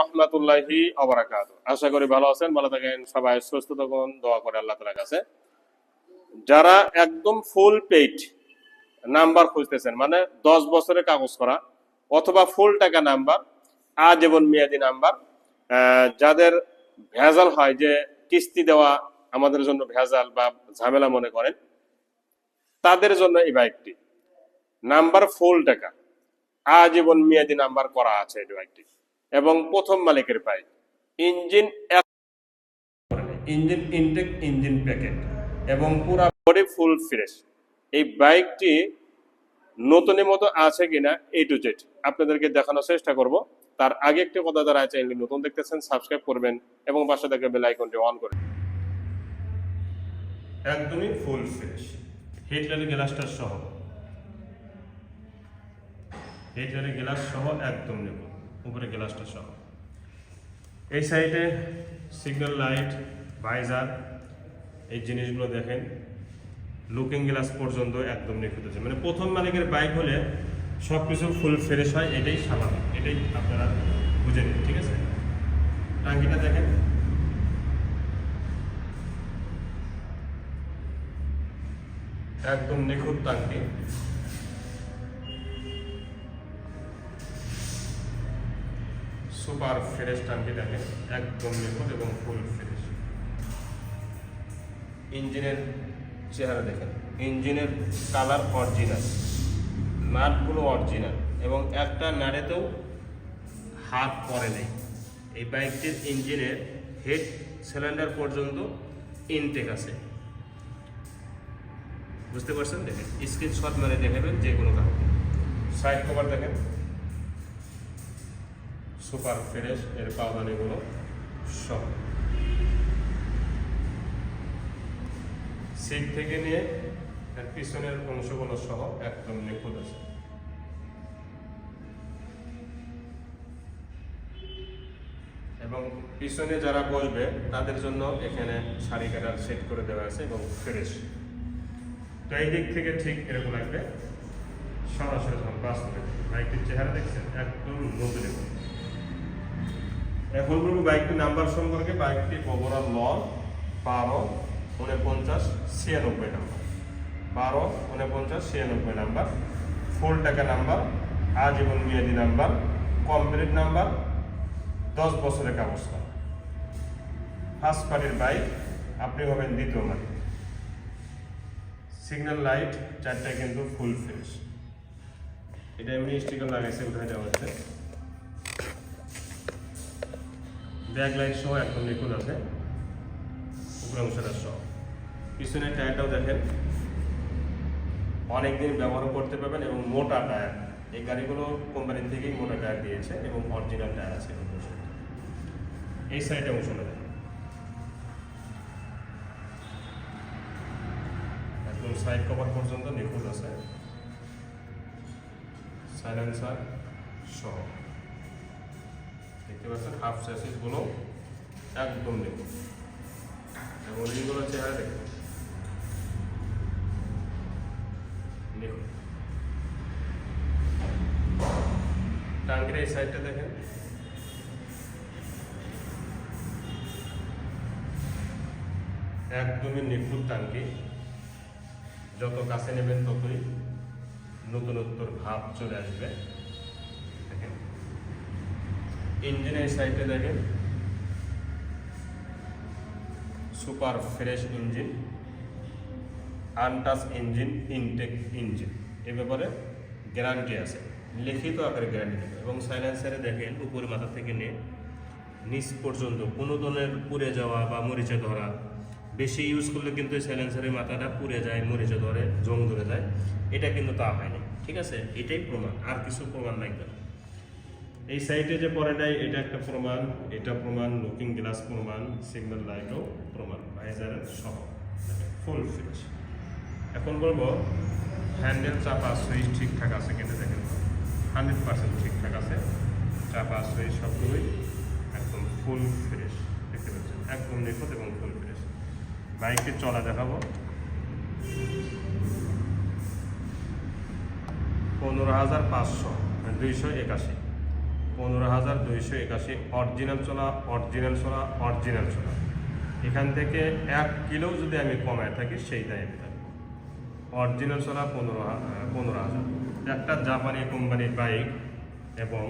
রহমতুল্লাহি অবরাকাত আশা করি ভালো আছেন, ভালো থাকেন, সবাই সুস্থ থাকুন, দোয়া করে আল্লাহ তালার কাছে। যারা একদম ফুল পেইড নাম্বার খুঁজতেছেন মানে দশ বছরের কাগজ করা, অথবা ফুল টাকা নাম্বার আজীবন মেয়াদি নাম্বার যাদের ভেজাল হয়, যে কিস্তি দেওয়া আমাদের জন্য ভেজাল বা ঝামেলা মনে করেন, তাদের জন্য এই বাইকটি নাম্বার ফুল টাকা আজীবন মেয়াদি নাম্বার করা আছে এই বাইকটি এবং প্রথম মালিকের bike engine engine intake engine packet এবং পুরা বডি ফুল ফ্রেশ এই বাইকটি নতুনের মতো আছে কিনা এই টু জেড আপনাদেরকে দেখানোর চেষ্টা করব। তার আগে একটি কথা যারা চ্যানেলটি নতুন দেখতেছেন সাবস্ক্রাইব করবেন এবং পাশে থেকে বেল আইকনটি অন করবেন। একদমই ফুল ফ্রেশ হিটলারের গ্লাসটার সহ। হিটলারের গ্লাস সহ একদম নেব গ্লাসটা সহ। এই সাইডে সিগন্যাল লাইট ভাইজার এই জিনিসগুলো দেখেন লুকিং গ্লাস পর্যন্ত একদম নিখুঁত আছে। মানে প্রথম মালিকের বাইক হলে সব কিছু ফুল ফ্রেশ হয়, এটাই স্বাভাবিক, এটাই আপনারা বুঝে নিন, ঠিক আছে? টাঙ্কিটা দেখেন। একদম নিখুঁত টাঙ্কি। সুপার ফ্রেশ টাঙ্কি দেখেন, একদম নিখুঁত এবং ফুল ফ্রেশ ইঞ্জিনের চেহারা দেখেন, ইঞ্জিনের কালার অরিজিনাল নাটগুলো অরিজিনাল এবং একটা নাড়েতেও হাত পরে নেই। এই বাইকটির ইঞ্জিনের হেড সিলিন্ডার পর্যন্ত ইনটেক আছে। বুঝতে পারছেন? দেখেন স্ক্রিনশট মানে দেখাবেন যে কোনো কাউকে সাইড কভার দেখেন। সুপার ফ্রেশ এর পাওদানিগুলো সব। সিট থেকে নিয়ে এর পিছনের অংশগুলো সহ একদম নিখুঁত আছে। এবং পিছনে যারা বসবে, তাদের জন্য এখানে শাড়ি কাটার সেট করে দেওয়া আছে এবং ফ্রেশ তো এই দিক থেকে ঠিক এরকম লাগবে। সরাসরি বাস্তবে বাইকটির চেহারা দেখছেন, একদম নতুন এখন বলব, বাইকটির নাম্বার সম্পর্কে বাইকটি ওভারঅল ল বারো উনপঞ্চাশ ছিয়ানব্বই নাম্বার। বারো উনপঞ্চাশ ছিয়ানব্বই নাম্বার। ফুল টাকা নাম্বার, আজীবন মেয়াদি নাম্বার, কমপ্লিট নাম্বার, দশ বছরের কাগজ ফার্স্ট পার্টির বাইক, আপনি হবেন দ্বিতীয় মালিক। সিগন্যাল লাইট, চারটায় কিন্তু ফুল ফ্রেশ। এটা এমনি স্টিকার লাগাইছে উঠে দেওয়া হচ্ছে। ব্যাক লাইট সহ একদম নিখুঁত আছে। উপরে অংশটা সহ। পিছনের টায়ারটাও দেখেন। অনেকদিন ব্যবহার করতে পারবেন এবং মোটা টায়ার। এই গাড়িগুলো কোম্পানি থেকেই মোটা টায়ার দিয়েছে এবং অরিজিনাল টায়ার আছে এই সাইডে অংশটা দেখেন। একদম সাইড কভার পর্যন্ত নিখুঁত আছে। সাইলেন্সার সহ। দেখতে পাচ্ছেন হাফ স্যাসিসগুলো একদম নিখুঁত এবং এইগুলো চেহারা দেখুন টাঙ্কির এই সাইডটা দেখেন। একদমই নিখুঁত টাঙ্কি যত কাছে নেবেন ততই নতুনত্বর ভাব চলে আসবে। দেখেন ইঞ্জিনের সাইডে দেখেন। Super fresh engine, untouch engine, intake engine. এ ব্যাপারে গ্যারান্টি আছে, লিখিত আকারে গ্যারান্টি এবং সাইলেন্সারে দেখেন, উপরে মাথা থেকে নিয়ে নিচ পর্যন্ত কোনো ধরনের পুড়ে যাওয়া বা মরিচে ধরা, বেশি ইউজ করলে কিন্তু সাইলেন্সারের মাথাটা পুড়ে যায়, মরিচে ধরে, জং ধরে যায়। এটা কিন্তু তা হয়নি, ঠিক আছে? এটাই প্রমাণ, আর কিছু প্রমাণ লাগবে না। এই সাইডে যে পরে নাই, এটা একটা প্রমাণ, এটা প্রমাণ, লুকিং গ্লাস প্রমাণ, সিগন্যাল লাইটও প্রমাণ ভাইজারের সহ ফুল ফিনিশ এখন বলব হ্যান্ডেল চাপা সুইচ ঠিকঠাক আছে কিনা দেখেন। হান্ড্রেড পার্সেন্ট ঠিকঠাক আছে। চাপা সুইচ সবগুলোই একদম ফুল ফ্রেশ দেখতে পাচ্ছেন? একদম নিখুঁত এবং ফুল ফ্রেশ বাইকটি চলা দেখাবো। পনেরো হাজার পাঁচশো দুইশো একাশি। পনেরো হাজার দুইশো একাশি অরিজিনাল চলা অরিজিনাল চলা অরিজিনাল চলা। এখান থেকে এক কিলো যদি আমি কমায় থাকি সেইটাই আমি থাকি অরিজিনাল চলা পনেরো পনেরো হাজার। একটা জাপানি কোম্পানির বাইক এবং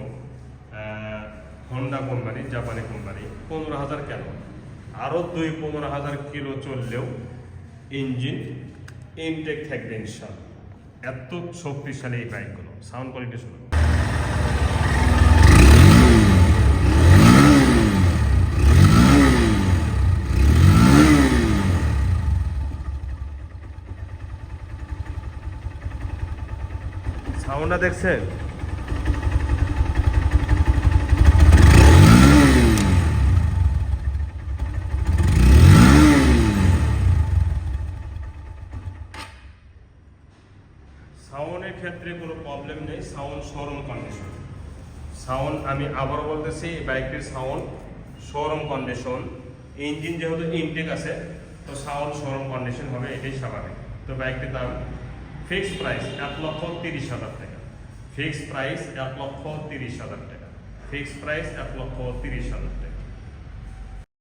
হন্ডা কোম্পানি, জাপানি কোম্পানি। পনেরো হাজার কেন? আরও দুই পনেরো হাজার কিলো চললেও ইঞ্জিন ইনটেক থাকবে ইনশাল এত শক্তিশালী এই বাইকগুলো। সাউন্ড কোয়ালিটি শুনুন। সাউন্ডটা দেখছেন সাউন্ডের ক্ষেত্রে কোনো প্রবলেম নেই, সাউন্ড শোরুম কন্ডিশন সাউন্ড, আমি আবারও বলতেছি বাইকটির সাউন্ড শোরুম কন্ডিশন ইঞ্জিন যেহেতু ইনটেক আছে, তো সাউন্ড শোরুম কন্ডিশন হবে, এটাই স্বাভাবিক। তো বাইকটির দাম ফিক্সড প্রাইস এক লক্ষ তিরিশ হাজার টাকা। ফিক্সড প্রাইস এক লক্ষ তিরিশ হাজার টাকা। ফিক্সড প্রাইস এক লক্ষ তিরিশ হাজার টাকা।